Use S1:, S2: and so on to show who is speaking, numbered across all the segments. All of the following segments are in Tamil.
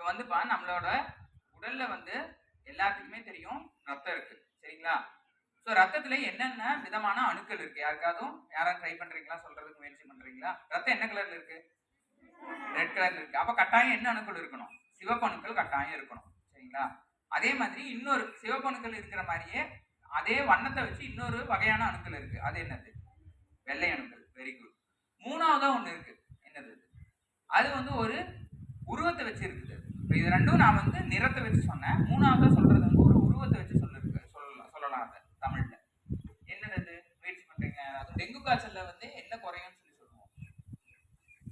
S1: இப்போ வந்துப்பா நம்மளோட உடல்ல வந்து எல்லாத்துக்குமே தெரியும் ரத்தம் இருக்கு சரிங்களா? ஸோ ரத்தத்துல என்னென்ன விதமான அணுக்கள் இருக்கு? யாருக்காவதும் யாராவது ட்ரை பண்றீங்களா? சொல்றதுக்கு முயற்சி பண்றீங்களா? ரத்தம் என்ன கலர்ல இருக்கு? ரெட் கலர்ல இருக்கு. அப்ப கட்டாயம் என்ன அணுக்கள் இருக்கணும்? சிவப்பு அணுக்கள் கட்டாயம் இருக்கணும் சரிங்களா? அதே மாதிரி இன்னொரு சிவப்பு அணுக்கள் இருக்கிற மாதிரியே அதே வண்ணத்தை வச்சு இன்னொரு வகையான அணுக்கள் இருக்கு. அது என்னது? வெள்ளை அணுக்கள். வெரி குட் மூணாவதா ஒண்ணு இருக்கு. என்னது அது? அது வந்து ஒரு உருவத்தை வச்சு இருக்குது இப்போ இது ரெண்டும் நான் வந்து நிறத்தை வச்சு சொன்னேன். மூணாவதாக சொல்றது வந்து ஒரு உருவத்தை வச்சு சொல்லிருக்கு. சொல்லலாம் சொல்லலாம் அதை தமிழ்ல. என்னது முயற்சி பண்றீங்க. அது டெங்கு காய்ச்சல்ல வந்து என்ன குறையும்னு சொல்லி சொல்லுவோம்.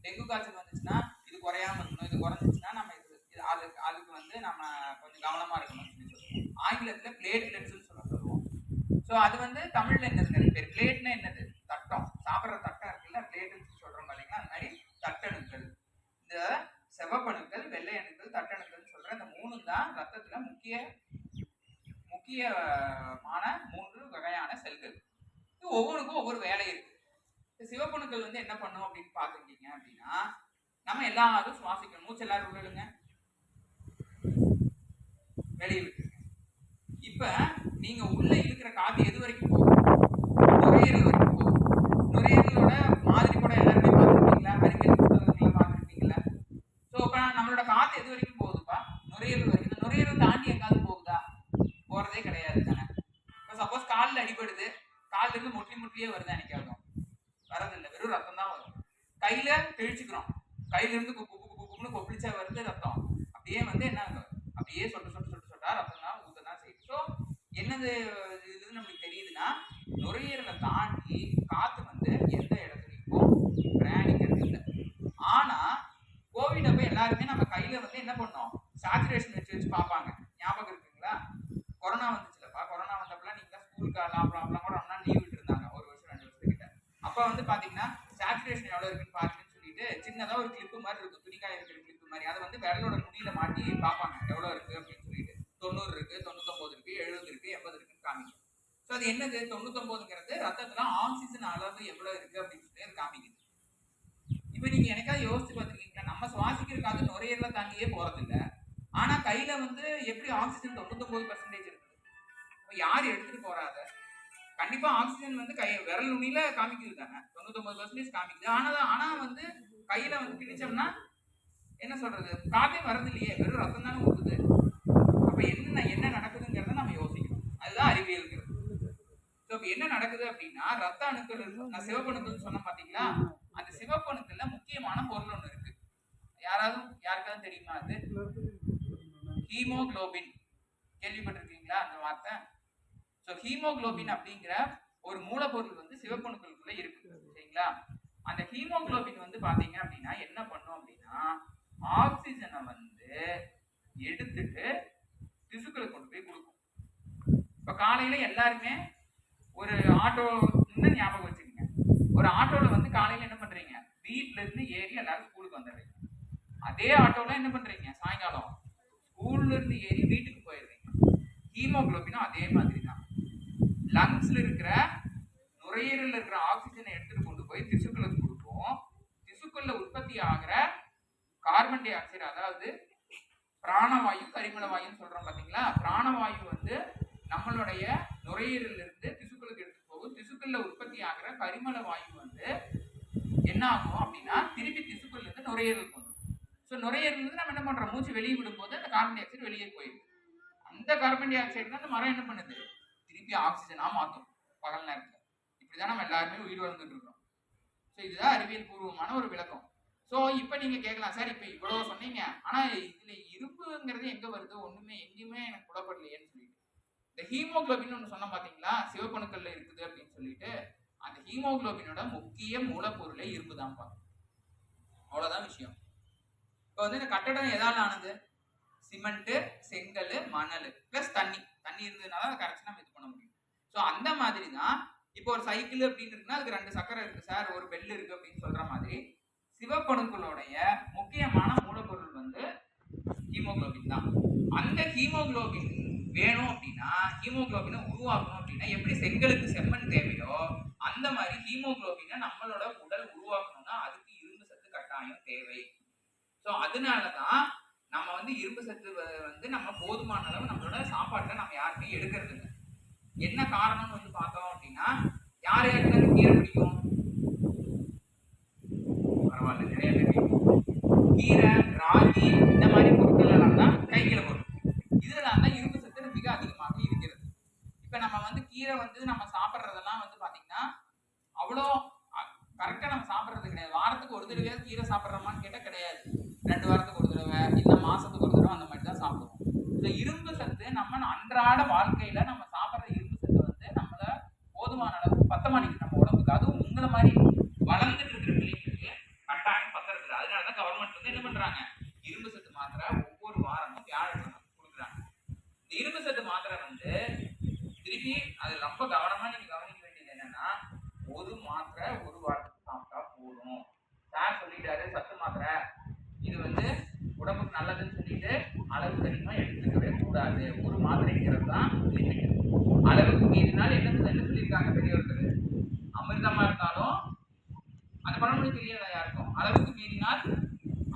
S1: டெங்கு காய்ச்சல் வந்துச்சுன்னா இது குறையாம இருக்கணும். இது குறைஞ்சிச்சுன்னா நம்ம இது அதுக்கு அதுக்கு வந்து நம்ம கொஞ்சம் கவனமா இருக்கணும்னு சொல்லி சொல்லுவோம். ஆங்கிலத்துல பிளேட்லெட்ஸ்னு சொல்ல சொல்லுவோம். ஸோ அது வந்து தமிழ்ல என்னது? நிறைய பேர். பிளேட்னா என்னது? தட்டம். சாப்பிட்ற தட்டம் இருக்குல்ல பிளேட்னு சொல்றோம் பார்த்தீங்கன்னா அந்த மாதிரி தட்டணுக்கள் இந்த செவப்பணுக்கள் வெள்ளை அணுக்கள் தட்டணுக்கள் சொல்ற இந்த மூணு தான் ரத்தத்துல முக்கிய முக்கியமான மூன்று வகையான செல்கள். இது ஒவ்வொன்றுக்கும் ஒவ்வொரு வேலை இருக்கு. இந்த சிவப்பணுக்கள் வந்து என்ன பண்ணும் அப்படின்னு பார்த்துக்கிட்டீங்க அப்படின்னா நம்ம எல்லாரும் சுவாசிக்கணும். மூச்சு எல்லாரும் விடுங்க வெளியே விட்டுருங்க. இப்ப நீங்க உள்ள இருக்கிற காத்து எது வரைக்கும் போகும்? நுரையீரல் வரைக்கும் போகும். நுரையீரலோட மாதிரி கூட எல்லாருமே பார்த்துருக்கீங்களா அறிவியல் புத்தகங்களை பார்த்துருக்கீங்களா ஸோ இப்போ நம்மளோட காத்து எது வரைக்கும் போகுதுப்பா நுரையீரல் வரைக்கும் இந்த நுரையீரல் தாண்டி எங்காவது போகுதா போறதே கிடையாது தானே இப்போ சப்போஸ் காலில் அடிபடுது கால்ல இருந்து முட்டி முட்டியே வருது அன்னைக்காகும் வரதில்லை வெறும் ரத்தம் தான் வரும் கையில கிழிச்சுக்கிறோம் கையில இருந்து குப்பு குப்பு குப்புன்னு கொப்பளிச்சா வருது ரத்தம் அப்படியே வந்து என்ன ஆகும்? அப்படியே சொட்டு சொட்டு சொட்டு சொட்டா ரத்தம் தான் ஊத்த தான் செய்யுது ஸோ என்னது இது நம்மளுக்கு தெரியுதுன்னா நுரையீரலை தாண்டி காத்து வந்து எந்த இடத்துலையும் பிரயாணிக்கிறது இல்லை. ஆனா கோவிட் அப்போ எல்லாருமே நம்ம கையில வந்து என்ன பண்ணோம்? சாச்சுரேஷன் வச்சு வச்சு பார்ப்பாங்க. ஞாபகம் இருக்குங்களா? கொரோனா வந்துச்சுலப்பா. கொரோனா வந்தப்பெல்லாம் நீங்க ஸ்கூலுக்கு அலாம் அப்புறம் கூட ஒன்றா லீவ் விட்டுருந்தாங்க. ஒரு வருஷம் ரெண்டு வருஷத்துக்கிட்ட அப்போ வந்து பார்த்தீங்கன்னா சாச்சுரேஷன் எவ்வளோ இருக்குன்னு பாருங்கன்னு சொல்லிட்டு சின்னதாக ஒரு கிளிப்பு மாதிரி இருக்கும். துணிக்காய் இருக்கிற கிளிப்பு மாதிரி. அதை வந்து விரலோட நுனியில மாட்டி பார்ப்பாங்க. எவ்வளோ இருக்கு அப்படின்னு சொல்லிட்டு. தொண்ணூறு இருக்குது தொண்ணூத்தொம்பது இருக்குது எழுபது இருக்குது எண்பது இருக்குன்னு காமிக்கும். ஸோ அது என்னது? தொண்ணூத்தொம்பதுங்கிறது ரத்தத்துல ஆக்சிஜன் அளவு எவ்வளோ இருக்கு அப்படின்னு சொல்லி அது காமிக்குது. இப்போ நீங்க எனக்காக யோசிச்சு பார்த்துருக்கீங்களா? நம்ம சுவாசிக்கிற காத்து நுரையீரல தாண்டியே இல்ல ஆனா கையில வந்து எப்படி ஆக்சிஜன் தொண்ணூத்தொம்பது பர்சன்டேஜ் இருக்குது அப்ப யார் எடுத்துட்டு போறாத கண்டிப்பா ஆக்சிஜன் வந்து கை விரல் நுனியில காமிக்குது தானே. தொண்ணூத்தொம்பது பர்சன்டேஜ் காமிக்குது. ஆனா ஆனா வந்து கையில வந்து கிழிச்சோம்னா என்ன சொல்றது? காத்தே வரது இல்லையே வெறும் ரத்தம் தானே ஊற்றுது அப்ப என்ன என்ன நடக்குதுங்கிறத நம்ம யோசிக்கணும். அதுதான் அறிவியல்ங்கிறது ஸோ என்ன நடக்குது அப்படின்னா ரத்த அணுக்கள் இருக்கு. நான் சிவப்பணுக்கள்னு சொன்ன பாத்தீங்களா? அந்த சிவப்பணுக்கள்ல முக்கியமான பொருள் ஒண்ணு இருக்கு. யாராவது யாருக்காவது தெரியுமா அது? ஹீமோகுளோபின். கேள்விப்பட்டிருக்கீங்களா அந்த வார்த்தை? ஸோ ஹீமோகுளோபின் அப்படிங்கிற ஒரு மூலப்பொருள் வந்து சிவப்பணுக்களுக்குள்ள இருக்கு. சரிங்களா? அந்த ஹீமோகுளோபின் வந்து பாத்தீங்க அப்படின்னா என்ன பண்ணும் அப்படின்னா ஆக்சிஜனை வந்து எடுத்துட்டு திசுக்களை கொண்டு போய் கொடுக்கும். இப்ப காலையில எல்லாருமே ஒரு ஆட்டோ இன்னும் ஞாபகம் வச்சுக்கோங்க. ஒரு ஆட்டோல வந்து காலையில என்ன பண்றீங்க? வீட்ல இருந்து ஏறி எல்லாரும் ஸ்கூலுக்கு வந்துடுறீங்க. அதே ஆட்டோல என்ன பண்றீங்க? சாயங்காலம். ஸ்கூல்ல இருந்து ஏறி வீட்டுக்கு போயிடுறீங்க. ஹீமோகுளோபினும் அதே மாதிரி தான் லங்ஸ்ல இருக்கிற நுரையீரலில் இருக்கிற ஆக்சிஜனை எடுத்துட்டு கொண்டு போய் திசுக்களுக்கு கொடுப்போம். திசுக்கள்ல உற்பத்தி ஆகிற கார்பன் டை ஆக்சைடு அதாவது பிராணவாயு கரிமல வாயுன்னு சொல்றோம் பாத்தீங்களா? பிராணவாயு வந்து நம்மளுடைய நுரையீரல் இருந்து திசுக்களுக்கு எடுத்து போகும் திசுக்கள்ல உற்பத்தி ஆகிற கரிமல வாயு வந்து என்ன ஆகும் அப்படின்னா திருப்பி திசுக்கள்ல இருந்து நுரையீரலுக்கு வந்துடும் ஸோ நுரையீரல் இருந்து நம்ம என்ன பண்றோம்? மூச்சு வெளியே விடும்போது அந்த கார்பன் டை ஆக்சைடு வெளியே போயிடுது அந்த கார்பன் டை ஆக்சைடு தான் அந்த மரம் என்ன பண்ணுது? திருப்பி ஆக்சிஜனா மாற்றும் பகல் நேரத்தில். இப்படிதான் நம்ம எல்லாருமே உயிர் வாழ்ந்துட்டு இருக்கோம் ஸோ இதுதான் அறிவியல் பூர்வமான ஒரு விளக்கம். ஸோ இப்போ நீங்கள் கேட்கலாம் சார் இப்போ இவ்வளோ சொன்னீங்க. ஆனால் இதில் இரும்புங்கிறது எங்கே வருது? ஒன்றுமே எங்கேயுமே எனக்கு புலப்படலையேன்னு சொல்லிட்டு. இந்த ஹீமோக்ளோபின்னு ஒன்று சொன்ன பார்த்தீங்களா சிவப்பணுக்கல்ல இருக்குது அப்படின்னு சொல்லிட்டு. அந்த ஹீமோகுளோபினோட முக்கிய மூலப்பொருளே இரும்பு தான்ப்பா அவ்வளவுதான் விஷயம். இப்போ வந்து இந்த கட்டடம் எதால ஆனது? சிமெண்ட் செங்கல் மணல் ப்ளஸ் தண்ணி. தண்ணி இருந்ததுனால அதை கரைச்சி நம்ம இது பண்ண முடியும். ஸோ அந்த மாதிரி தான் இப்போ ஒரு சைக்கிள் அப்படின்னு இருக்குன்னா அதுக்கு ரெண்டு சக்கரம் இருக்கு சார். ஒரு பெல் இருக்கு அப்படின்னு சொல்ற மாதிரி சிவப்பணுக்களுடைய முக்கியமான மூலப்பொருள் வந்து ஹீமோகுளோபின் தான். அந்த ஹீமோகுளோபின் வேணும் அப்படின்னா ஹீமோகுளோபினை உருவாக்கணும் அப்படின்னா எப்படி செங்கலுக்கு செம்மண் தேவையோ அந்த மாதிரி ஹீமோகுளோபினை நம்மளோட உடல் உருவாக்கணும்னா அதுக்கு இரும்பு சத்து கட்டாயம் தேவை. ஸோ அதனால தான் நம்ம வந்து இரும்பு சத்து வந்து நம்ம போதுமான அளவு நம்மளோட சாப்பாட்டுல நம்ம யாருமே எடுக்கிறது இல்லை. என்ன காரணம்னு வந்து பார்த்தோம் அப்படின்னா யார் யாருக்கு கீரை பிடிக்கும்? பரவாயில்ல நிறைய பேர் கீரை ராகி இந்த மாதிரி பொருட்கள் எல்லாம் தான் கைக்கில பொருள் இதெல்லாம் தான் இரும்பு சத்து மிக அதிகமாக இருக்கிறது இப்ப நம்ம வந்து கீரை வந்து நம்ம சாப்பிட்றதெல்லாம் வந்து பாத்தீங்கன்னா அவ்வளோ கரெக்டாக நம்ம சாப்பிட்றது கிடையாது. வாரத்துக்கு ஒரு தடவை கீரை சாப்பிட்றோமான்னு கேட்டால் கிடையாது. ரெண்டு வாரத்துக்கு ஒரு தடவை இல்லை மாதத்துக்கு ஒரு தடவை அந்த மாதிரி தான் சாப்பிடுவோம். இந்த இரும்பு சத்து நம்ம அன்றாட வாழ்க்கையில் நம்ம சாப்பிட்ற இரும்பு சத்து வந்து நம்மளை போதுமான அளவு பத்தமானிக்கு நம்ம உடம்புக்கு அதுவும் உங்களை மாதிரி வளர்ந்துட்டு இருக்கிற பிள்ளைங்களுக்கு கட்டாயம் பத்துறது அதனால தான் கவர்மெண்ட் வந்து என்ன பண்ணுறாங்க இரும்பு சத்து மாத்திரை ஒவ்வொரு வாரமும் வியாழக்கிழமை கொடுக்குறாங்க. இந்த இரும்பு சத்து மாத்திரை வந்து திருப்பி அது ரொம்ப கவனமாக நீங்கள் கவனம் ஒரு மாத்திரை ஒரு வாரத்துக்கு சாப்பிட்டா போதும். சார் சொல்லிட்டாரு சத்து மாத்திரை. இது வந்து உடம்புக்கு நல்லதுன்னு சொல்லிட்டு அளவுக்கு தெரியுமா எடுத்துக்கவே கூடாது. ஒரு மாத்திரைங்கிறது தான் லிமிட் அளவுக்கு மீறினால் என்ன என்ன சொல்லியிருக்காங்க பெரியவர்கள்? அமிர்தமா இருந்தாலும் அந்த பழமொழி தெரியல யாருக்கும்? அளவுக்கு மீறினால்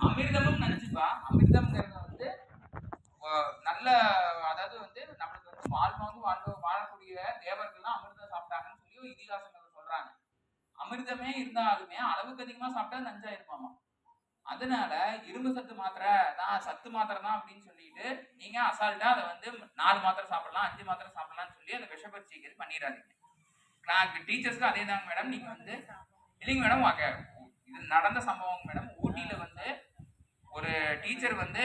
S1: அமிர்தமும் நினைச்சுப்பா அமிர்தம்ங்கிறது வந்து நல்ல அதாவது வந்து நம்மளுக்கு வந்து வாழ்வாங்க வாழ்வு வாழக்கூடிய தேவர்கள்லாம் அமிர்தம் சாப்பிட்டாங்கன்னு சொல்லி இதிகாசங்கள் அமிர்தமே இருந்தாலுமே அளவுக்கு அதிகமா சாப்பிட்டா நஞ்சா இருப்பாமா அதனால இரும்பு சத்து மாத்திரை தான் சத்து மாத்திரை தான் அப்படின்னு சொல்லிட்டு நீங்க அசால்ட்டா அதை வந்து நாலு மாத்திரை சாப்பிடலாம் அஞ்சு மாத்திரை சாப்பிடலாம்னு சொல்லி அந்த விஷபரிச்சைகள் பண்ணிடாதீங்க கிளாஸ் டீச்சர்ஸ்க்கு அதே தாங்க மேடம் நீங்க வந்து இல்லைங்க மேடம் இது நடந்த சம்பவம் மேடம் ஊட்டியில வந்து ஒரு டீச்சர் வந்து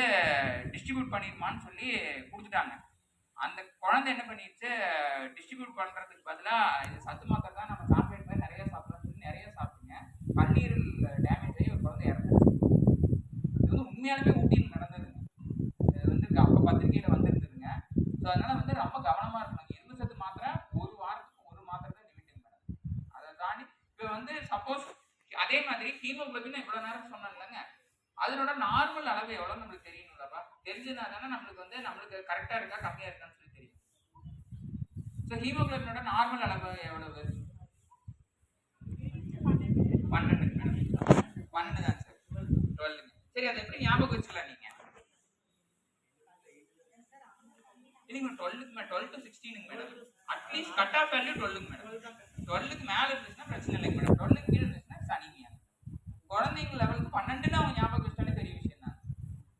S1: டிஸ்ட்ரிபியூட் பண்ணிருமான்னு சொல்லி கொடுத்துட்டாங்க. அந்த குழந்தை என்ன பண்ணிடுச்சு? டிஸ்ட்ரிபியூட் பண்றதுக்கு பதிலாக இது சத்து மாத்திரை தான் நம்ம சாக்லேட் மாதிரி நிறைய சாப்பிடலாம் சொல்லி நிறைய சாப்பிட்டுங்க கல்லீரல் டேமேஜ் ஆகி ஒரு குழந்தை இறந்துருச்சு இது வந்து உண்மையாலுமே ஊட்டியில் நடந்ததுங்க. இது வந்து அப்போ பத்திரிகையில் வந்திருந்ததுங்க. ஸோ அதனால் வந்து ரொம்ப கவனமாக இருக்கணும் இரும்பு சத்து மாத்திரை ஒரு வாரத்துக்கு ஒரு மாத்திரை தான் லிமிட் மேடம் அதை தாண்டி இப்போ வந்து சப்போஸ் அதே மாதிரி ஹீமோக்ளோபின் இவ்வளோ நேரம் சொன்னாங்கல்லங்க அதனோட நார்மல் அளவு எவ்வளோ நம்மளுக்கு தெரியணும்லப்பா தெரிஞ்சதுனா தானே நம்மளுக்கு வந்து நம்மளுக்கு கரெக்டாக இருக்கா கம்மியாக இருக்கான்னு சொல்லி தெரியும். ஸோ ஹீமோக்ளோபினோட நார்மல் அளவு எவ்வளவு பன்னெண்டு பன்னெண்டு தான் சார். டுவெல்லுங்க சரி அதை எப்படி ஞாபகம் வச்சுக்கலாம் நீங்க? இல்லைங்க டுவெல்லுக்கு madam twelve to சிக்ஸ்டீனுங்க madam at least cut off value டுவெல்லுங்க madam டுவெல்லுக்கு மேலே இருந்துச்சுன்னா பிரச்சனை இல்லைங்க மேடம் டுவெல்லுக்கு கீழே இருந்துச்சுன்னா சனிங்க. குழந்தைங்க லெவலுக்கு பன்னெண்டுன்னு அவங்க ஞாபகம் வச்சுட்டாலே பெரிய விஷயம் தான்.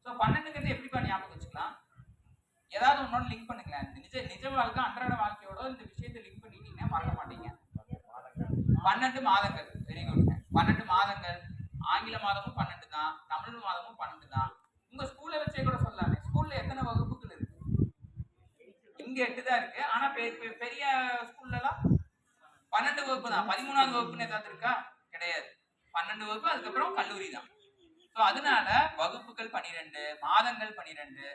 S1: ஸோ பன்னெண்டுங்கிறது எப்படிப்பா ஞாபகம் வச்சுக்கலாம்? ஏதாவது ஒன்னோட லிங்க் பண்ணுங்க நிஜ நிஜ வாழ்க்கை அன்றாட வாழ்க்கையோட இந்த விஷயத்தை லிங்க் பண்ணிட்டீங்கன்னா மறக்க மாட்டீங்க. பன்னெண்டு மாதங்கள். வெரி குட் பன்னெண்டு மாதங்கள். ஆங்கில மாதமும் பன்னெண்டு தான் தமிழ் மாதமும் பன்னெண்டு தான். உங்க ஸ்கூல்ல வச்சே கூட சொல்லலாமே ஸ்கூல்ல எத்தனை வகுப்புகள் இருக்கு? இங்க எட்டு தான் இருக்கு. ஆனா பெ- பெ- பெரிய ஸ்கூல்ல எல்லாம் பன்னெண்டு வகுப்பு தான். பதிமூணாவது வகுப்புன்னு ஏதாவது இருக்கா? கிடையாது. பன்னெண்டு வகுப்பு அதுக்கப்புறம் கல்லூரி தான். ஸோ அதனால வகுப்புகள் பன்னிரெண்டு மாதங்கள் பன்னிரெண்டு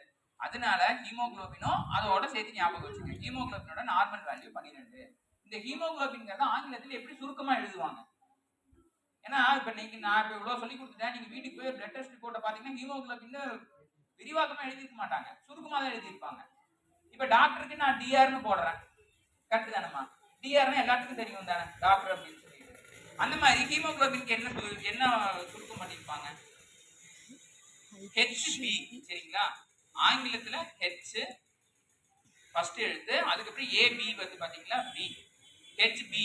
S1: அதனால ஹீமோகுளோபினும் அதோட சேர்த்து ஞாபகம் வச்சுங்க ஹீமோகுளோபினோட நார்மல் வேல்யூ பன்னிரெண்டு இந்த ஹீமோகுளோபின்ங்கிறத ஆங்கிலத்தில் எப்படி சுருக்கமாக எழுதுவாங்க? ஏன்னா இப்போ நீங்க நான் இப்போ இவ்வளவு சொல்லி கொடுத்துட்டேன். நீங்க வீட்டுக்கு போய் பிளட் டெஸ்ட் ரிப்போர்ட்டை பாத்தீங்கன்னா ஹீமோகுளோபின் விரிவாக்கமா எழுதியிருக்க மாட்டாங்க. சுருக்கமா தான் எழுதியிருப்பாங்க. இப்போ டாக்டருக்கு நான் டிஆர்னு போடுறேன். கரெக்ட் தானம்மா? டிஆர்னு எல்லாத்துக்கும் தெரியும் தானே? டாக்டர் அப்படின்னு சொல்லி அந்த மாதிரி ஹீமோகுளோபின்க்கு என்ன என்ன சுருக்கம் பண்ணியிருப்பாங்க? ஹெச்பி சரிங்களா? ஆங்கிலத்தில் ஹெச் ஃபர்ஸ்ட் எழுத்து அதுக்கப்புறம் ஏபி வந்து பாத்தீங்களா பி ஹெச்பி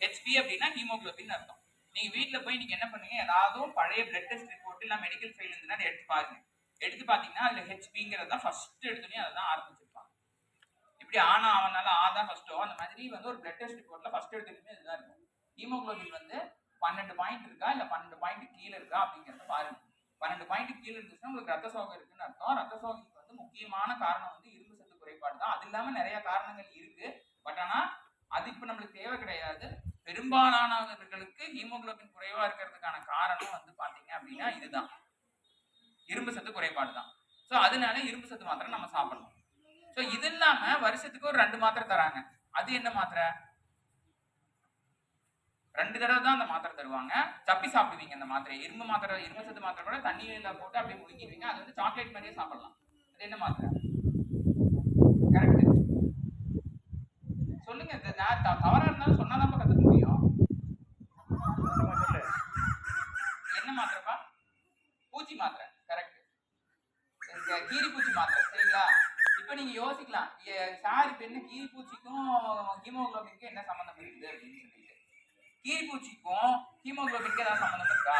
S1: ஹெச்பி அப்படின்னா ஹீமோகுளோபின் அர்த்தம். நீங்க வீட்டுல போய் நீங்க என்ன பண்ணுங்க? ஏதாவது பழைய பிளட் டெஸ்ட் ரிப்போர்ட் இல்ல மெடிக்கல் ஃபைல் இருந்துன்னா அதை எடுத்து பாருங்க. எடுத்து பாத்தீங்கன்னா அதுல ஹெச்பிங்கிறது தான் ஃபர்ஸ்ட் எடுத்தோடனே அதை தான் ஆரம்பிச்சிருப்பாங்க. இப்படி ஆனா அவனால ஆ தான் ஃபர்ஸ்டோ அந்த மாதிரி வந்து ஒரு பிளட் டெஸ்ட் ரிப்போர்ட்ல ஃபர்ஸ்ட் எடுத்துட்டுமே இதுதான் இருக்கும். ஹீமோகுளோபின் வந்து பன்னெண்டு பாயிண்ட் இருக்கா? இல்ல பன்னெண்டு பாயிண்ட் கீழே இருக்கா? அப்படிங்கறத பாருங்க. பன்னெண்டு பாயிண்ட் கீழே இருந்துச்சுன்னா உங்களுக்கு ரத்த சோகம் இருக்குன்னு அர்த்தம். ரத்த சோகைக்கு வந்து முக்கியமான காரணம் வந்து இரும்பு சத்து குறைபாடு தான் அது இல்லாம நிறைய காரணங்கள் இருக்கு. பட் ஆனா அது இப்ப நம்மளுக்கு தேவை கிடையாது. பெரும்பாலானவர்களுக்கு ஹீமோகுளோபின் குறைவா இருக்கிறதுக்கான காரணம் வந்து பாத்தீங்க அப்படின்னா இதுதான். இரும்பு சத்து குறைபாடு தான். ஸோ அதனால இரும்பு சத்து மாத்திரை நம்ம சாப்பிடணும். ஸோ இது இல்லாம வருஷத்துக்கு ஒரு ரெண்டு மாத்திரை தராங்க. அது என்ன மாத்திரை? ரெண்டு தடவை தான் அந்த மாத்திரை தருவாங்க. தப்பி சாப்பிடுவீங்க அந்த மாத்திரை. இரும்பு மாத்திரை இரும்பு சத்து மாத்திரை கூட தண்ணியில போட்டு அப்படியே முழுங்கிடுவீங்க. அது வந்து சாக்லேட் மாதிரியே சாப்பிடலாம். அது என்ன மாத்திரை கரெக்ட் சொல்லுங்க இது நான் த- தவறா இருந்தாலும் சொன்னாதான் கத்துக்க முடியும். என்ன மாத்திரைப்பா? பூச்சி மாத்திரை கரெக்ட் கீரிப்பூச்சி மாத்திரை சரிங்களா? இப்போ நீங்க யோசிக்கலாம். சார் இப்போ என்ன கீரி பூச்சிக்கும் ஹீமோகுளோபினுக்கும் என்ன சம்மந்தம் இருக்குது அப்படின்னு சொல்லிட்டு. கீரிப்பூச்சிக்கும் ஹீமோகுளோபினுக்கு ஏதாவது சம்மந்தம் இருக்கா?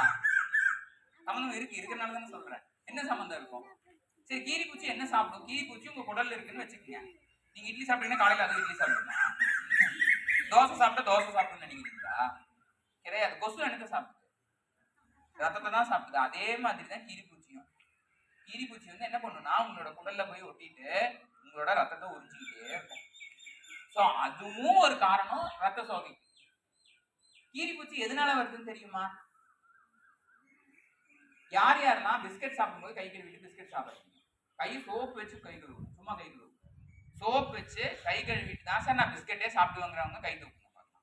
S1: சம்மந்தம் இருக்கு இருக்கிறனால தானே சொல்றேன். என்ன சம்மந்தம் இருக்கும்? சரி கீரி பூச்சி என்ன சாப்பிடும்? கீரிப்பூச்சி உங்க குடல்ல இருக்குன்னு வச்சுக்கோங்க. நீங்க இட்லி சாப்பிட்டீங்கன்னா காலையில அது இட்லி சாப்பிடுங்க தோசை சாப்பிட்டா தோசை சாப்பிடுன்னு நினைக்கிறீங்களா? கிடையாது. கொசு எனக்கு சாப்பிடுது. ரத்தத்தை தான் சாப்பிடுது. அதே மாதிரி தான் கீரிப்பூச்சியும். கீரிப்பூச்சி வந்து என்ன பண்ணுன்னா உங்களோட குடல்ல போய் ஒட்டிட்டு உங்களோட ரத்தத்தை உறிஞ்சிக்கிட்டே இருக்கும். ஸோ அதுவும் ஒரு காரணம் ரத்த சோகை. கீரிப்பூச்சி எதனால வருதுன்னு தெரியுமா? யார் யாரெல்லாம் பிஸ்கட் சாப்பிடும்போது கை கழுவிட்டு பிஸ்கட் சாப்பிடுறீங்க? கை சோப்பு வச்சு கை கழுவும் சும்மா கை கழுவும் சோப் வச்சு கை கழுவிட்டு தான் சார் நான் பிஸ்கட்டே சாப்பிடுவேங்கிறவங்க கை தூக்குங்க. பார்க்கலாம்.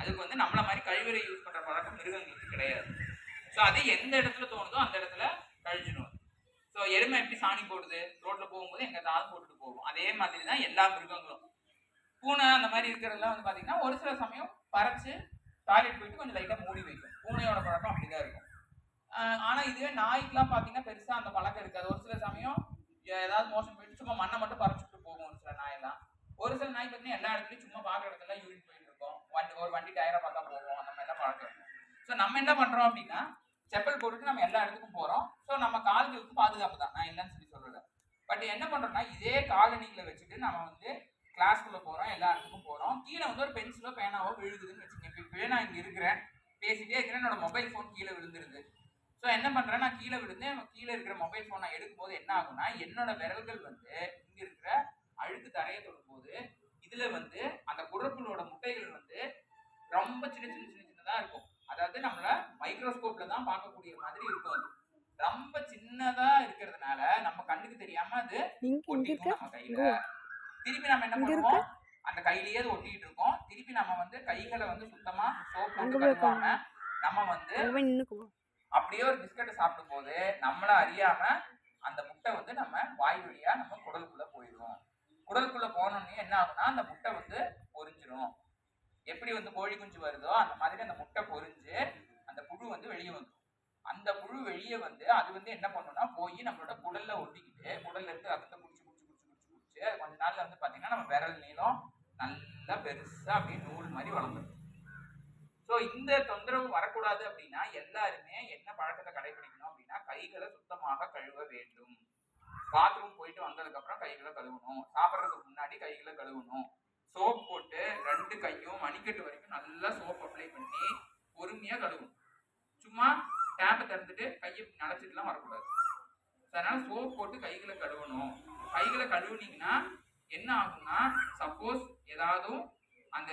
S1: அதுக்கு வந்து நம்மள மாதிரி கழிவறை யூஸ் பண்ற பழக்கம் மிருகங்களுக்கு கிடையாது. ஸோ அது எந்த இடத்துல தோணுதோ அந்த இடத்துல கழிஞ்சிடும் ஸோ எருமை எப்படி சாணி போடுது? ரோட்ல போகும்போது எங்க தாள் போட்டுட்டு போகும். அதே மாதிரி தான் எல்லா மிருகங்களும். பூனை அந்த மாதிரி இருக்கிறதெல்லாம் வந்து பார்த்தீங்கன்னா ஒரு சில சமயம் பறச்சு டாய்லெட் போயிட்டு கொஞ்சம் லைட்டாக மூடி வைக்கும். பூனையோட பழக்கம் அப்படிதான் இருக்கும். ஆனால் ஆனா இதுவே நாய்க்குலாம் பாத்தீங்கன்னா பெருசா அந்த பழக்கம் இருக்காது. ஒரு சில சமயம் ஏதாவது மோஷன் போயிட்டு சும்மா மண்ணை மட்டும் பறிச்சுட்டு போகும் ஒரு சில நாயெல்லாம். ஒரு சில நாய் பார்த்தீங்கன்னா எல்லா இடத்துலயும் சும்மா பார்க்குற இடத்துல யூரின் போயிட்டு இருக்கும். வண்டி ஒரு வண்டி டயரை பார்த்தா போகும். அந்த மாதிரிலாம் பழக்கம் இருக்கும் ஸோ நம்ம என்ன பண்றோம் அப்படின்னா செப்பல் போட்டுட்டு நம்ம எல்லா இடத்துக்கும் போறோம். ஸோ நம்ம கால்களுக்கு பாதுகாப்பு தான். நான் இல்லைன்னு சொல்லி சொல்லலை பட் என்ன பண்றோம்னா இதே காலனிகளை வச்சுட்டு நம்ம வந்து கிளாஸ்க்குள்ளே போகிறோம் எல்லா இடத்துக்கும் போகிறோம் கீழே வந்து ஒரு பென்சிலோ பேனாவோ விழுகுதுன்னு வச்சுக்கோங்க. இப்போ நான் இங்கே இருக்கிறேன். பேசிட்டே இருக்கிறேன். என்னோட மொபைல் ஃபோன் கீழே விழுந்துருது. ஸோ என்ன பண்றேன்? நான் கீழே விழுந்து கீழே இருக்கிற மொபைல் ஃபோன் நான் எடுக்கும்போது என்ன ஆகும்னா என்னோட விரல்கள் வந்து இங்க இருக்கிற அழுக்கு தரையை தொடும்போது இதுல வந்து அந்த குடற்புழோட முட்டைகள் வந்து ரொம்ப சின்ன சின்ன சின்ன சின்னதா இருக்கும். அதாவது நம்மள மைக்ரோஸ்கோப்ல தான் பார்க்கக்கூடிய மாதிரி இருக்கும் அது. ரொம்ப சின்னதா இருக்கிறதுனால நம்ம கண்ணுக்கு தெரியாம அது ஒட்டிக்கும் நம்ம கையில. திருப்பி நம்ம என்ன பண்ணுவோம்? அந்த கையிலேயே அது ஒட்டிட்டு இருக்கோம். திருப்பி நம்ம வந்து கைகளை வந்து சுத்தமா சோப் போட்டு கழுவாம நம்ம வந்து அப்படியே ஒரு பிஸ்கட்டை சாப்பிடும் போது நம்மள அறியாம அந்த முட்டை வந்து நம்ம வாய் வழியா நம்ம குடலுக்குள்ள போயிடும் குடலுக்குள்ள போனோடனே என்ன ஆகும்னா அந்த முட்டை வந்து பொறிஞ்சிடும் எப்படி வந்து கோழி குஞ்சு வருதோ அந்த மாதிரி அந்த முட்டை பொறிஞ்சு அந்த புழு வந்து வெளியே வந்துடும் அந்த புழு வெளியே வந்து அது வந்து என்ன பண்ணும்னா போய் நம்மளோட குடல்ல ஒட்டிக்கிட்டு குடல்ல இருந்து ரத்தத்தை குடிச்சு குடிச்சு குடிச்சு குடிச்சு குடிச்சு கொஞ்ச நாள்ல வந்து பாத்தீங்கன்னா நம்ம விரல் நீளம் நல்லா பெருசா அப்படியே நூல் மாதிரி வளர்ந்துடும் ஸோ இந்த தொந்தரவு வரக்கூடாது அப்படின்னா எல்லாருமே என்ன பழக்கத்தை கடைபிடிக்கணும் அப்படின்னா கைகளை சுத்தமாக கழுவ வேண்டும். பாத்ரூம் போயிட்டு வந்ததுக்கு அப்புறம் கைகளை கழுவணும். சாப்பிட்றதுக்கு முன்னாடி கைகளை கழுவணும். சோப் போட்டு ரெண்டு கையும் மணிக்கட்டு வரைக்கும் நல்லா சோப் அப்ளை பண்ணி பொறுமையா கழுவணும். சும்மா டேப்பை திறந்துட்டு கையை நனைச்சிட்டுலாம் வரக்கூடாது. அதனால சோப் போட்டு கைகளை கழுவணும். கைகளை கழுவுனீங்கன்னா என்ன ஆகும்னா சப்போஸ் ஏதாவது அந்த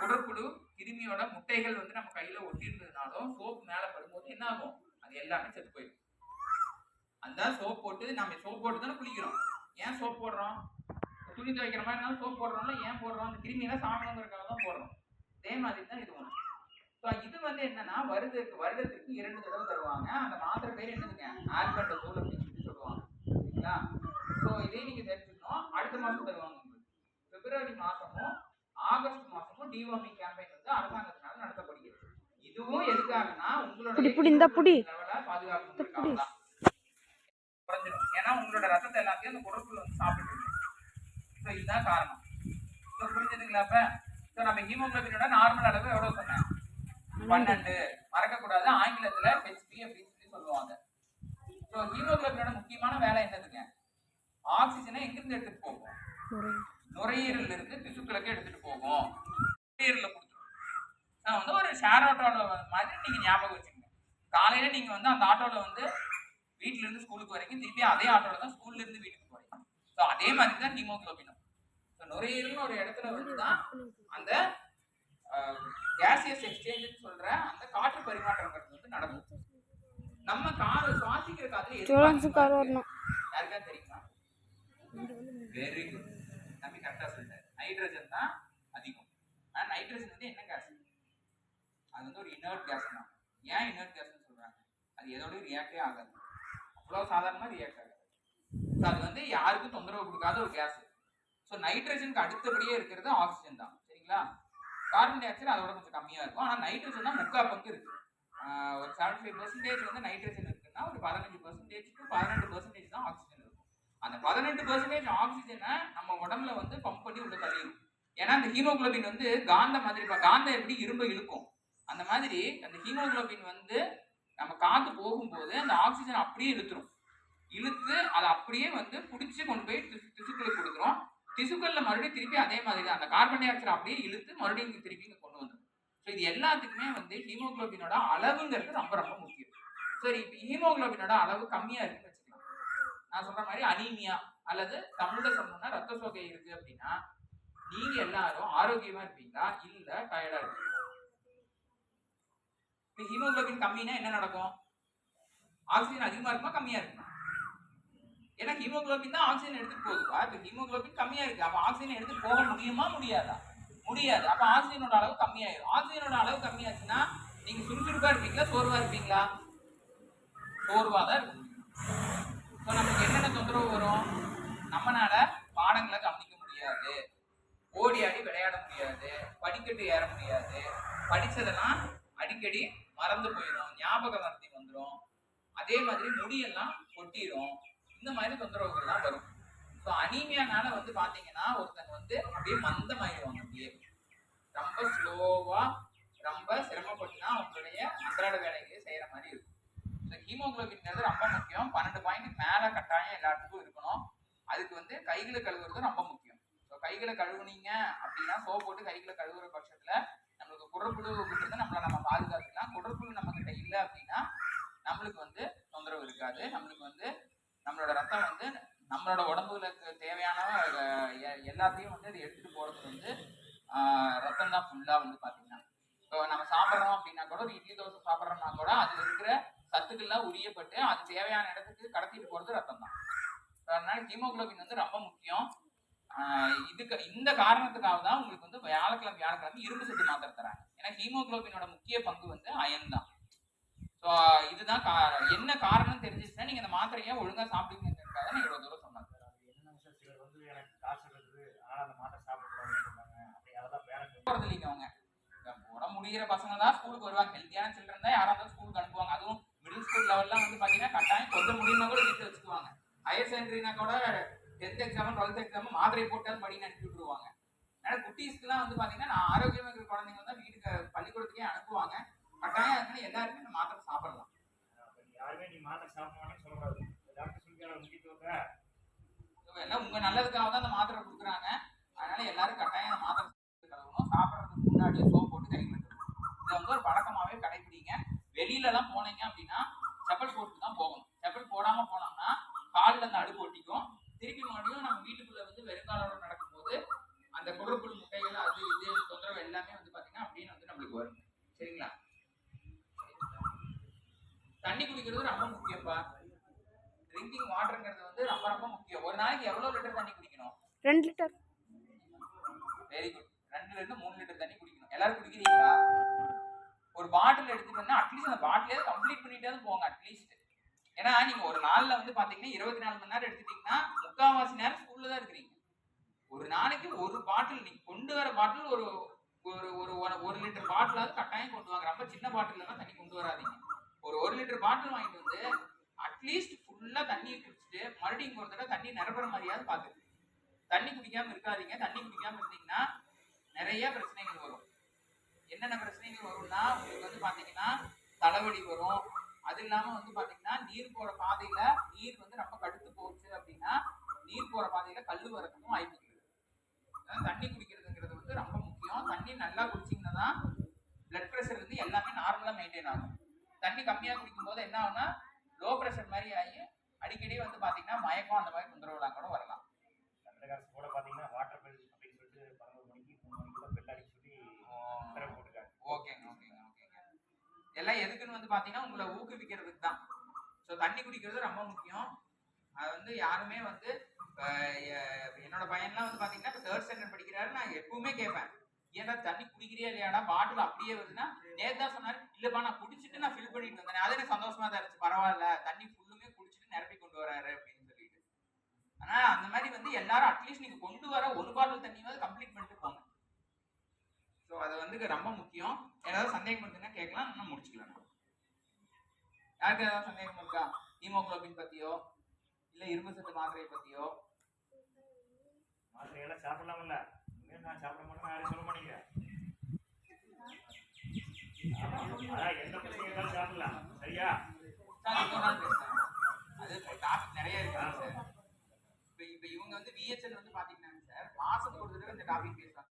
S1: குடற்புழு கிருமியோட முட்டைகள் வந்து நம்ம கையில ஒட்டி இருந்ததுனாலும் சோப் மேல படும்போது என்ன ஆகும் அது எல்லாமே செத்து போயிடும். அந்த சோப் போட்டு நம்ம சோப் போட்டு தானே குளிக்கிறோம். ஏன் சோப் போடுறோம்? துணி துவைக்கிற மாதிரி இருந்தாலும் சோப் போடுறோம்ல ஏன் போடுறோம்? அந்த கிருமியெல்லாம் சாப்பிடணுங்கிறதுக்காக தான் போடுறோம். அதே மாதிரி தான் இது ஒன்று ஸோ இது வந்து என்னன்னா வருடத்துக்கு வருடத்துக்கு இரண்டு தடவை தருவாங்க. அந்த மாத்திரை பேர் என்னதுங்க? ஆல்பர்ட் தூள் அப்படின்னு சொல்லி சொல்லுவாங்க. சரிங்களா? ஸோ இதே நீங்க தெரிஞ்சுக்கணும். அடுத்த மாதம் தருவாங்க உங்களுக்கு. பிப்ரவரி மாசமும் ஆகஸ்ட் மாசமும் டிவார்மிங் கேம்பெயின் வந்து அரசாங்கத்தினால நடத்தப்படுகிறது. இதுவும் எதுக்காகனா உங்களோட
S2: புடி, இந்தா புடி.
S1: தான் குறைஞ்சிடும் ஏன்னா உங்களோட ரத்தத்தை எல்லாத்தையும் அந்த குடற்புழு வந்து சாப்பிட்டு ஸோ இதுதான் காரணம். ஸோ புரிஞ்சுதுங்களா அப்ப? ஸோ நம்ம ஹீமோகுளோபினோட நார்மல் அளவு எவ்வளவு சொன்னேன்? பன்னெண்டு. மறக்கக்கூடாது. ஆங்கிலத்துல ஹெச்பி அப்படின்னு சொல்லி சொல்லுவாங்க. ஸோ ஹீமோகுளோபினோட முக்கியமான வேலை என்னதுங்க? ஆக்சிஜனை எங்கிருந்து எடுத்துட்டு போகும்?
S2: நுரையீரல்.
S1: இருந்து திசுக்களுக்கு எடுத்துட்டு போகும். நுரையீரல்ல கொடுத்துரும். நான் வந்து ஒரு ஷேர் ஆட்டோல மாதிரி நீங்க ஞாபகம் வச்சுக்கோங்க. காலையில நீங்க வந்து அந்த ஆட்டோல வந்து வீட்ல இருந்து ஸ்கூலுக்கு வரைக்கும் திருப்பி அதே ஆட்டோல தான் ஸ்கூல்ல இருந்து வீட்டுக்கு போறீங்க. ஸோ அதே மாதிரி தான் ஹீமோகுளோபினும் ஸோ நுரையீரல்னு ஒரு இடத்துல வந்து தான் அந்த கேசியஸ் எக்ஸ்சேஞ்சுன்னு சொல்ற அந்த காற்று பரிமாற்றங்கிறது வந்து நடக்கும். நம்ம கார் சுவாசிக்கிற காத்துல யாருக்கா தெரியுமா? வெரி குட் கரெக்டாக சொல்லிட்டாரு. நைட்ரஜன் தான் அதிகம். ஆனால் நைட்ரஜன் வந்து என்ன கேஸ் அது வந்து ஒரு இனர்ட் கேஸ் தான். ஏன் இனர்ட் கேஸ்னு சொல்கிறாங்க அது எதோடய ரியாக்டே ஆகாது. அவ்வளோ சாதாரணமாக ரியாக்ட் ஆகாது. ஸோ அது வந்து யாருக்கும் தொந்தரவு கொடுக்காத ஒரு கேஸ் ஸோ நைட்ரஜனுக்கு அடுத்தபடியே இருக்கிறது ஆக்சிஜன் தான். சரிங்களா? கார்பன் டை ஆக்சைடு அதோட கொஞ்சம் கம்மியாக இருக்கும். ஆனால் நைட்ரஜன் தான் முக்கால் பங்கு இருக்குது ஒரு செவன்டி ஃபைவ் பர்சன்டேஜ் வந்து நைட்ரஜன் இருக்குன்னா ஒரு பதினஞ்சு பர்சன்டேஜ் டு பதினெட்டு பர்சன்டேஜ் தான் ஆக்சிஜன் அந்த பதினெட்டு பர்சன்டேஜ் ஆக்சிஜனை நம்ம உடம்புல வந்து பம்ப் பண்ணி உள்ள தள்ளிடும் ஏன்னா அந்த ஹீமோகுளோபின் வந்து காந்த மாதிரி இப்போ காந்தம் எப்படி இரும்பை இழுக்கும்? அந்த மாதிரி அந்த ஹீமோகுளோபின் வந்து நம்ம காத்து போகும்போது அந்த ஆக்சிஜன் அப்படியே இழுத்துரும். இழுத்து அதை அப்படியே வந்து பிடிச்சி கொண்டு போய் திசு திசுக்களுக்கு கொடுக்குறோம். திசுக்கள்ல மறுபடியும் திருப்பி அதே மாதிரி தான். அந்த கார்பன் டை ஆக்சைடு அப்படியே இழுத்து மறுபடியும் இங்கே திருப்பி இங்கே கொண்டு வந்துடும் ஸோ இது எல்லாத்துக்குமே வந்து ஹீமோகுளோபினோட அளவுங்கிறது ரொம்ப ரொம்ப முக்கியம். சரி இப்போ ஹீமோகுளோபினோட அளவு கம்மியாக இருக்கு. நான் சொல்ற மாதிரி அனீமியா அல்லது தமிழ்ல சொல்லணும்னா ரத்த சோகை இருக்கு அப்படின்னா நீங்க எல்லாரும் ஆரோக்கியமா இருப்பீங்களா? இல்ல டயர்டா இருப்பீங்களா? இப்போ ஹீமோகுளோபின் கம்மினா என்ன நடக்கும்? ஆக்சிஜன் அதிகமா இருக்குமா? கம்மியா இருக்குமா? ஏன்னா ஹீமோகுளோபின் தான் ஆக்சிஜன் எடுத்துட்டு போகுதுப்பா இப்போ ஹீமோகுளோபின் கம்மியா இருக்கு. அப்ப ஆக்சிஜன் எடுத்து போக முடியுமா? முடியாதா? முடியாது. அப்ப ஆக்சிஜனோட அளவு கம்மியாயிடும் ஆக்சிஜனோட அளவு கம்மியாச்சுன்னா நீங்க சுறுசுறுப்பா இருப்பீங்களா? சோர்வா இருப்பீங்களா? சோர்வா தான் இருக்கும் ஸோ நமக்கு என்னென்ன தொந்தரவு வரும்? நம்மளால பாடங்களை கவனிக்க முடியாது. ஓடி ஆடி விளையாட முடியாது. படிக்கட்டு ஏற முடியாது. படித்ததெல்லாம் அடிக்கடி மறந்து போயிடும். ஞாபக மரத்தி வந்துடும் அதே மாதிரி முடியெல்லாம் கொட்டிடும் இந்த மாதிரி தொந்தரவுகள்லாம் வரும். ஸோ அனீமியானால வந்து பார்த்தீங்கன்னா ஒருத்தங்க வந்து அப்படியே மந்தமாயிடுவாங்க அப்படியே. ரொம்ப ஸ்லோவாக ரொம்ப சிரமப்பட்டு தான் அவங்களுடைய அன்றாட வேலைகளை செய்கிற மாதிரி இருக்கும். இந்த ஹீமோகுளோபின்ங்கிறது ரொம்ப முக்கியம். பன்னெண்டு பாயிண்ட் மேலே கட்டாயம் எல்லாத்துக்கும் இருக்கணும். அதுக்கு வந்து கைகளை கழுவுறது ரொம்ப முக்கியம். ஸோ கைகளை கழுவுனீங்க அப்படின்னா சோப் போட்டு கைகளை கழுவுற பட்சத்துல நம்மளுக்கு குடற்புழு இருந்து நம்மளை நம்ம பாதுகாத்துக்கலாம். குடற்புழு நம்ம கிட்ட இல்லை அப்படின்னா நம்மளுக்கு வந்து தொந்தரவு இருக்காது. நம்மளுக்கு வந்து நம்மளோட ரத்தம் வந்து நம்மளோட உடம்புகளுக்கு தேவையான எ- எல்லாத்தையும் வந்து அது எடுத்துட்டு போறது வந்து ரத்தம் தான் ஃபுல்லா வந்து பாத்தீங்கன்னா. இப்போ நம்ம சாப்பிட்றோம் அப்படின்னா கூட ஒரு இட்லி தோசை சாப்பிட்றோம்னா கூட அதுல இருக்கிற சத்துக்கள்லாம் உரியப்பட்டு அது தேவையான இடத்துக்கு கடத்திட்டு போறது ரத்தம் தான் அதனால ஹீமோகுளோபின் வந்து ரொம்ப முக்கியம். இதுக்கு இந்த காரணத்துக்காக தான் உங்களுக்கு வந்து வியாழக்கிழமை வியாழக்கிழமை இரும்பு சத்து மாத்திரை தராங்க. ஏன்னா ஹீமோகுளோபினோட முக்கிய பங்கு வந்து அயன் தான். ஸோ இதுதான் கா- என்ன காரணம் தெரிஞ்சிச்சுன்னா நீங்க இந்த மாத்திரையை ஒழுங்கா சாப்பிடுங்கிறதுக்காக நான் இவ்வளவு தூரம்
S2: சொன்னாங்க.
S1: போறது இல்லைங்க அவங்க. உடம்பு முடிகிற பசங்க தான் ஸ்கூலுக்கு வருவாங்க. ஹெல்த்தியான சில்ட்ரன் தான் யாராவது ஸ்கூலுக்கு அனுப்புவாங்க. அதுவும் மிடில் ஸ்கூல் லெவல்லாம் வந்து பாத்தீங்கன்னா கட்டாயம் கொஞ்சம் முடியுமா கூட வீட்டில் வச்சுக்குவாங்க. ஹையர் செகண்டரினா கூட டென்த் எக்ஸாம் டுவெல்த் எக்ஸாம் மாத்திரை போட்டாலும் படின்னு அனுப்பி விட்டுருவாங்க. அதனால குட்டீஸ்க்குலாம் வந்து பாத்தீங்கன்னா நான் ஆரோக்கியமா இருக்கிற குழந்தைங்க தான் வீட்டுக்கு பள்ளிக்கூடத்துக்கே அனுப்புவாங்க. கட்டாயம் அதனால எல்லாருமே இந்த மாத்திரை சாப்பிடலாம்.
S2: யாருமே நீ மாத்திரை சாப்பிட மாட்டேன்னு சொல்லக்கூடாது. டாக்டர் முக்கியத்துவத்தை.
S1: So, எல்லாம் உங்க நல்லதுக்காக தான் அந்த மாத்திரை கொடுக்குறாங்க அதனால எல்லாரும் கட்டாயம் அந்த மாத்திரை சாப்பிட்டு கழுவணும் சாப்பிட்றதுக்கு முன்னாடி சோப் போட்டு கை கழுவணும் இதை வந்து ஒரு பழக்கமாவே கடைபிடிங்க வெளியில எல்லாம் போனீங்க அப்படின்னா செப்பல் போட்டு தான் போகணும் செப்பல் போடாம போனோம்னா காலில் அந்த அழுக்கு ஒட்டிக்கும் திருப்பி மறுபடியும் நம்ம வீட்டுக்குள்ள வந்து வெறுங்காலோட நடக்கும்போது அந்த குடற்புழு முட்டைகள் அது இது தொந்தரவு எல்லாமே வந்து பாத்தீங்கன்னா அப்படின்னு வந்து நம்மளுக்கு வரும் சரிங்களா தண்ணி குடிக்கிறது ரொம்ப முக்கியம்ப்பா ட்ரிங்கிங் வாட்டருங்கிறது வந்து ரொம்ப ரொம்ப முக்கியம் ஒரு நாளைக்கு எவ்வளவு லிட்டர் தண்ணி குடிக்கணும்
S3: ரெண்டு லிட்டர்
S1: வெரி குட் ரெண்டுல இருந்து மூணு லிட்டர் தண்ணி குடிக்கணும் எல்லாரும் குடிக்கிறீங்களா ஒரு பாட்டில் எடுத்துட்டோம்னா அட்லீஸ்ட் அந்த பாட்டிலே கம்ப்ளீட் பண்ணிட்டே போங்க அட்லீஸ்ட் ஏன்னா நீங்க ஒரு நாள்ல வந்து பாத்தீங்கன்னா இருபத்தி நாலு மணி நேரம் எடுத்துட்டீங்கன்னா முக்கால்வாசி நேரம் ஸ்கூல்ல தான் இருக்கிறீங்க. ஒரு நாளைக்கு ஒரு பாட்டில் நீங்க கொண்டு வர பாட்டில் ஒரு ஒரு ஒரு ஒரு- லிட்டர் பாட்டிலாவது கட்டாயம் கொண்டு வாங்க. ரொம்ப சின்ன பாட்டில் தான் தண்ணி கொண்டு வராதீங்க. ஒரு ஒரு லிட்டர் பாட்டில் வாங்கிட்டு வந்து அட்லீஸ்ட் ஃபுல்லா தண்ணி குடிச்சிட்டு மறுபடியும் ஒரு தடவை தண்ணி நிரப்புற மாதிரியாவது பாத்துக்கோங்க. தண்ணி குடிக்காம இருக்காதீங்க. தண்ணி குடிக்காம இருந்தீங்கன்னா நிறைய பிரச்சனைகள் வரும். என்னென்ன பிரச்சனைகள் வரும்னா உங்களுக்கு வந்து பாத்தீங்கன்னா தலைவலி வரும். அது இல்லாம வந்து பாத்தீங்கன்னா நீர் போற பாதையில நீர் வந்து ரொம்ப கடுத்து போச்சு அப்படின்னா நீர் போற பாதையில கல் வரதுக்கும் வாய்ப்பு தண்ணி குடிக்கிறதுங்கிறது வந்து ரொம்ப முக்கியம். தண்ணி நல்லா குடிச்சிங்கன்னா தான் பிளட் ப்ரெஷர் வந்து எல்லாமே நார்மலா மெயின்டைன் ஆகும். தண்ணி கம்மியா குடிக்கும் போது என்ன ஆகும்னா லோ ப்ரெஷர் மாதிரி ஆகி அடிக்கடி வந்து பாத்தீங்கன்னா மயக்கம் அந்த மாதிரி தொந்தரவுலாம் கூட வரலாம்
S2: தமிழக அரசு கூட பார்த்தீங்கன்னா வாட்டர் பில் அப்படின்னு சொல்லிட்டு பதினோரு மணிக்கு மூணு மணிக்கு தான் பெல் அடிக்க சொல்லி உத்தரவு போட்டிருக்காங்க
S1: ஓகேங்க ஓகேங்க ஓகேங்க எல்லாம் எதுக்குன்னு வந்து பாத்தீங்கன்னா உங்களை ஊக்குவிக்கிறதுக்கு தான் ஸோ தண்ணி குடிக்கிறது ரொம்ப முக்கியம். அது வந்து யாருமே வந்து என்னோட பையன்லாம் வந்து பாத்தீங்கன்னா இப்போ தேர்ட் ஸ்டாண்டர்ட் படிக்கிறாரு. நான் எப்பவுமே கேட்பேன் ஏன்னா தண்ணி குடிக்கிறியா இல்லையாடா? பாட்டில் அப்படியே வருதுன்னா நேற்று தான் சொன்னாரு இல்லப்பா நான் குடிச்சிட்டு நான் ஃபில் பண்ணிட்டு வந்தேன். அது எனக்கு சந்தோஷமா தான் இருந்துச்சு. பரவாயில்ல தண்ணி ஃபுல்லுமே குடிச்சிட்டு நிரப்பி கொண்டு வராரு அப்படின்னு சொல்லிட்டு. ஆனா அந்த மாதிரி வந்து எல்லாரும் அட்லீஸ்ட் நீங்க கொண்டு வர ஒரு பாட்டில் தண்ணியாவது கம்ப்ளீட் பண்ணிட்டு போங்க. ஸோ அது வந்து ரொம்ப முக்கியம். ஏதாவது சந்தேகம் இருந்ததுன்னா கேட்கலாம் இன்னும் முடிச்சுக்கலாம். யாருக்கு ஏதாவது சந்தேகம் இருக்கா? ஹீமோகுளோபின் பத்தியோ இல்ல இரும்பு சத்து மாத்திரை பத்தியோ?
S2: மாத்திரையெல்லாம் சாப்பிடலாம்ல நான் சாப்பிட மாட்டேன் யாரும் சொல்ல மாட்டீங்க. எந்த பிரச்சனை இருந்தாலும் சாப்பிடலாம். சரியா?
S1: அது டாபிக் நிறைய இருக்கு சார். இப்போ இப்போ இவங்க வந்து விஹெச்எல் வந்து பாத்தீங்கன்னா சார். மாசத்துக்கு ஒரு தடவை இந்த டாபிக்